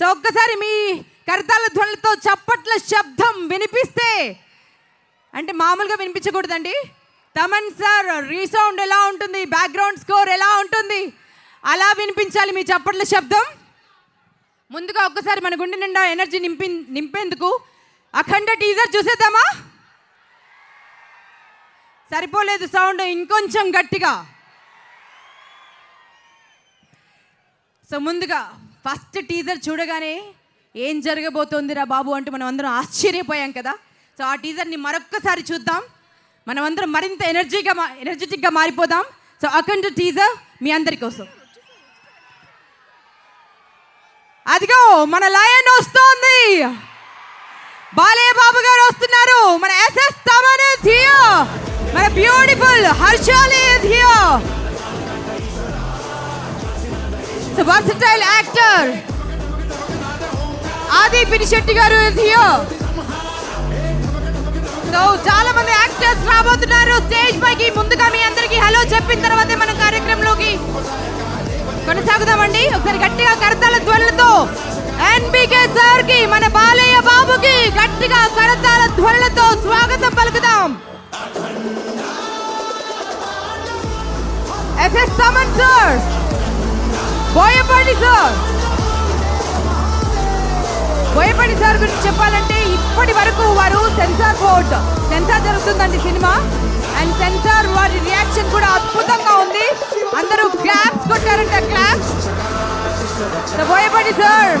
So ఒక్కసారి మీ కరతాల ధ్వనులతో చప్పట్ల శబ్దం వినిపిస్తే అంటే మామూలుగా వినిపించకూడదండి. తమన్ సార్ రీసౌండ్ ఎలా ఉంటుంది? బ్యాక్గ్రౌండ్ స్కోర్ ఎలా ఉంటుంది? అలా వినిపించాలి మీ చప్పట్ల శబ్దం. ముందుగా ఒక్కసారి మన గుండె నిండా ఎనర్జీ నింపి నింపేందుకు అఖండ టీజర్ చూసేద్దామా? సరిపోలేదు సౌండ్ ఇంకొంచెం గట్టిగా. సో ముందుగా ఫస్ట్ టీజర్ చూడగానే ఏం జరగబోతోందిరా బాబు అంటూ మనం అందరం ఆశ్చర్యపోయాం కదా. సో ఆ టీజర్ని మరొక్కసారి చూద్దాం. మనం అందరం మరింత ఎనర్జీగా ఎనర్జెటిక్గా మారిపోదాం. సో అఖండ టీజర్ మీ అందరి కోసం. అదిగో మన లయన్ వస్తోంది. బాలయ్య బాబు గారు వస్తున్నారు. మన S S Thaman is here మన beautiful Harshaali is here so versatile actor Aadhi Pinisetty గారు ఇస్ సో చాలా మంది యాక్టర్స్ రాబోతున్నారు. స్టేజ్ పైకి ముందుగా మీ అందరికి హలో చెప్పిన తర్వాతే మనం కార్యక్రమంలోకి కొనసాగుదామండి. ఒకసారి గట్టిగా కరతాల ధ్వనులతో ఎన్బికే సార్కి మన బాలయ్య బాబుకి గట్టిగా కరతాల ధ్వనులతో స్వాగతం పలుకుదాం. S S Thaman sir Boyapati sir. Boyapati sir గురించి చెప్పాలంటే ఇప్పటి వరకు వారు సెన్సార్ బోర్డ్ సెన్సార్ జరుగుతుందండి సినిమా. అండ్ సెన్సార్ వారి రియాక్షన్ కూడా అద్భుతంగా ఉంది. అందరూ క్లాప్స్ కొట్టారంట క్లాప్స్ సో బోయపాటి సార్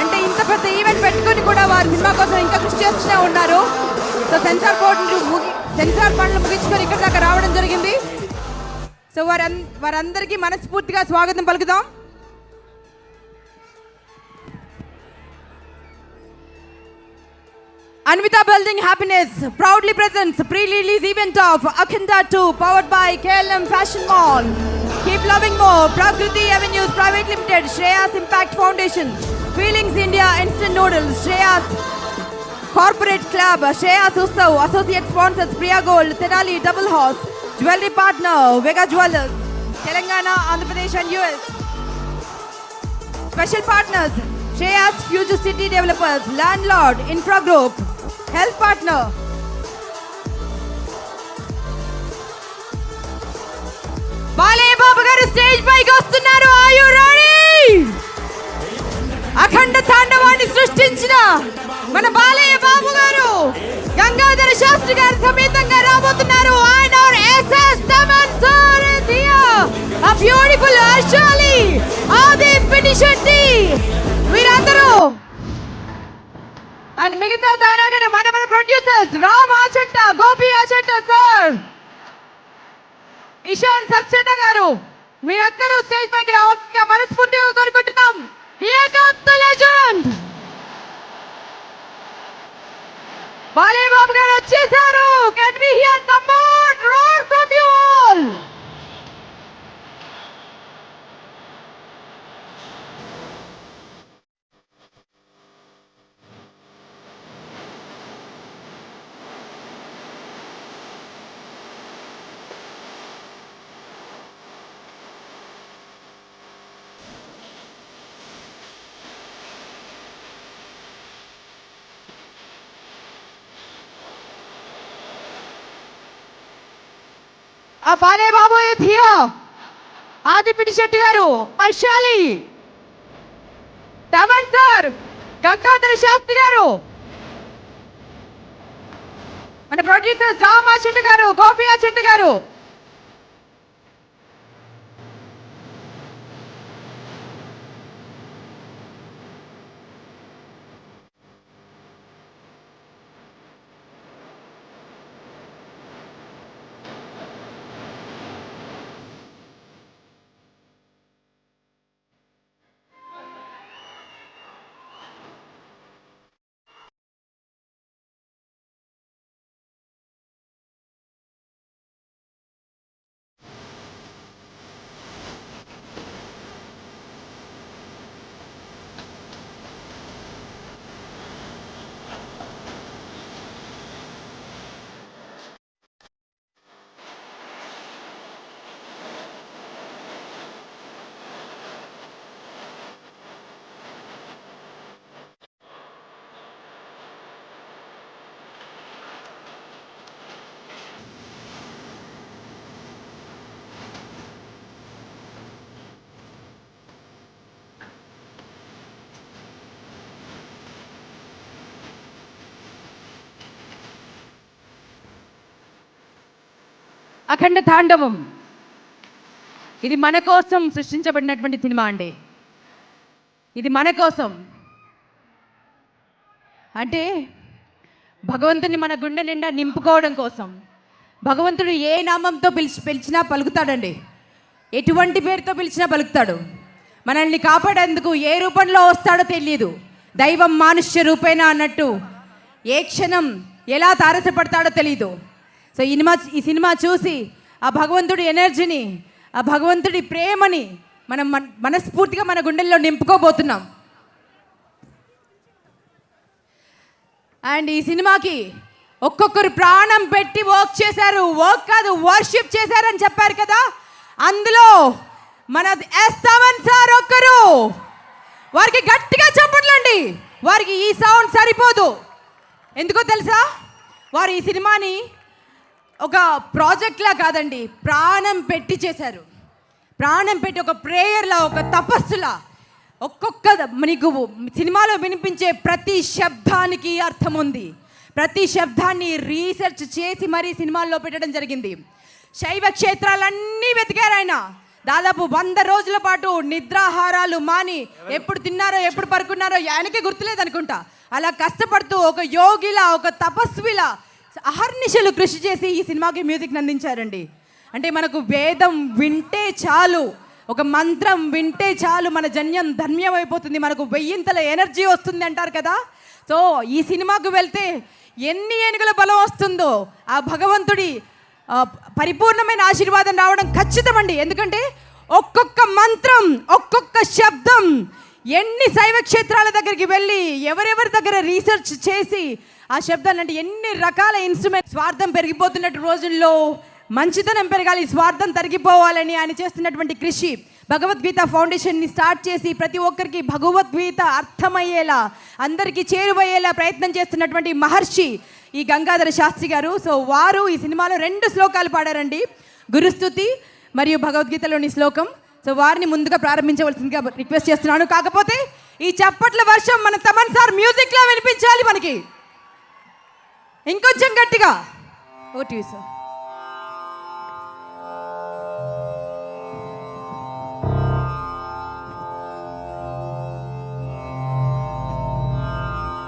అంటే ఇంత పెద్ద ఈవెంట్ పెట్టుకొని కూడా వారి సినిమా కోసం ఇంకా కృషి చేస్తూనే ఉన్నారు. సో సెన్సార్ బోర్డు ముగి సెన్సార్ పనులు ముగించుకొని ఇక్కడ దాకా రావడం జరిగింది. సో వారం వారందరికీ మనస్ఫూర్తిగా స్వాగతం పలుకుదాం. Anvita Building Happiness proudly presents pre-release event of Akhanda 2 powered by KLM Fashion Mall. Keep loving more. Prakriti Avenues Private Limited, Shreyas Impact Foundation, Feelings India Instant Noodles, Shreyas Corporate Club, Shreyas Ustav, Associate Sponsors Priya Gold, Tenali Double Horse, Jewelry Partner, Vega Jewelers, Telangana, Andhra Pradesh and US. Special partners Shreyas Future City Developers, Landlord, Infra Group, health partner. Balayya Babu గారు stage పైకి వస్తున్నారు. ఆయు ready అఖండ తాండవాన్ని సృష్టించిన మన బాలయ్య బాబు గారు గంగాధర శాస్త్రి గారు సమేతంగా రాబోతున్నారు. ఆయన ఎస్ఎస్ తమన్ సార్ ఆ బ్యూటిఫుల్ హర్షాలి ఆది పినిశెట్టి మీరందరూ అండ్ మిగతా తారాగణ మన మన ప్రొడ్యూసర్స్ రామ్ ఆచంట గోపి ఆచంట సార్ ఇషాన్ సక్సేనా గారు మీ మీరందరూ స్టేజ్ పైకి రావాల్సిందిగా మనస్ఫూర్తిగా కోరుకుంటున్నాం. Here comes the Balayya Babu గారు వచ్చేసారు. Can we hear some more roar from you all ఆ బాలయ్య బాబు ధియో. ఆదిపిటి శెట్టి గారు వైశాలి తమన్ సార్ గంగాధర శాస్త్రి గారు. మన ప్రొడ్యూసర్ రామా చెట్టు గారు గోపియా చెట్టు గారు అఖండ తాండవం. ఇది మన కోసం సృష్టించబడినటువంటి సినిమా అండి. ఇది మన కోసం. అంటే భగవంతుని మన గుండె నిండా నింపుకోవడం కోసం. భగవంతుడు ఏ నామంతో పిలిచి పిలిచినా పలుకుతాడండి. ఎటువంటి పేరుతో పిలిచినా పలుకుతాడు. మనల్ని కాపాడేందుకు ఏ రూపంలో వస్తాడో తెలియదు దైవం మానుష్య రూపేణ అన్నట్టు ఏ క్షణం ఎలా తారసపడతాడో తెలియదు సో సినిమా ఈ సినిమా చూసి ఆ భగవంతుడి ఎనర్జీని ఆ భగవంతుడి ప్రేమని మనం మన- మనస్ఫూర్తిగా మన గుండెల్లో నింపుకోబోతున్నాం. అండ్ ఈ సినిమాకి ఒక్కొక్కరు ప్రాణం పెట్టి వర్క్ చేశారు. వర్క్ కాదు వర్షిప్ చేశారని చెప్పారు కదా? అందులో మన ఎస్తావన్ సార్ ఒక్కరు. వారికి గట్టిగా చెప్పట్లండి వారికి ఈ సౌండ్ సరిపోదు. ఎందుకో తెలుసా? వారు ఈ సినిమాని ఒక ప్రాజెక్ట్లా కాదండి ప్రాణం పెట్టి చేశారు. ప్రాణం పెట్టి ఒక ప్రేయర్లా ఒక తపస్సులా ఒక్కొక్క నీకు సినిమాలో వినిపించే ప్రతి శబ్దానికి అర్థం ఉంది. ప్రతి శబ్దాన్ని రీసెర్చ్ చేసి మరీ సినిమాల్లో పెట్టడం జరిగింది. శైవ క్షేత్రాలన్నీ వెతికారు ఆయన. దాదాపు వంద రోజుల పాటు నిద్రాహారాలు మాని ఎప్పుడు తిన్నారో ఎప్పుడు పడుకున్నారో ఆయనకే గుర్తులేదు అనుకుంటా. అలా కష్టపడుతూ ఒక యోగిలా ఒక తపస్విలా అహర్నిశలు కృషి చేసి ఈ సినిమాకి మ్యూజిక్ అందించారండి అంటే మనకు వేదం వింటే చాలు ఒక మంత్రం వింటే చాలు మన జన్యం ధన్యం అయిపోతుంది మనకు వెయ్యింతల ఎనర్జీ వస్తుంది అంటారు కదా. సో ఈ సినిమాకు వెళ్తే ఎన్ని ఏనుగుల బలం వస్తుందో ఆ భగవంతుడి పరిపూర్ణమైన ఆశీర్వాదం రావడం ఖచ్చితమండి. ఎందుకంటే ఒక్కొక్క మంత్రం ఒక్కొక్క శబ్దం ఎన్ని శైవ క్షేత్రాల దగ్గరికి వెళ్ళి ఎవరెవరి దగ్గర రీసెర్చ్ చేసి ఆ శబ్దాలు అంటే ఎన్ని రకాల ఇన్స్ట్రుమెంట్ స్వార్థం పెరిగిపోతున్నట్టు రోజుల్లో మంచితనం పెరగాలి స్వార్థం తరిగిపోవాలని ఆయన చేస్తున్నటువంటి కృషి. భగవద్గీత ఫౌండేషన్ని స్టార్ట్ చేసి ప్రతి ఒక్కరికి భగవద్గీత అర్థమయ్యేలా అందరికీ చేరువయ్యేలా ప్రయత్నం చేస్తున్నటువంటి మహర్షి ఈ గంగాధర శాస్త్రి గారు. సో వారు ఈ సినిమాలో రెండు శ్లోకాలు పాడారండి. గురుస్తుతి మరియు భగవద్గీతలోని శ్లోకం. సో వారిని ముందుగా ప్రారంభించవలసిందిగా రిక్వెస్ట్ చేస్తున్నాను. కాకపోతే ఈ చప్పట్ల వర్షం మన తమన్ సార్ మ్యూజిక్లో వినిపించాలి మనకి. ఇంకొంచెం గట్టిగా. ఓటీ సార్.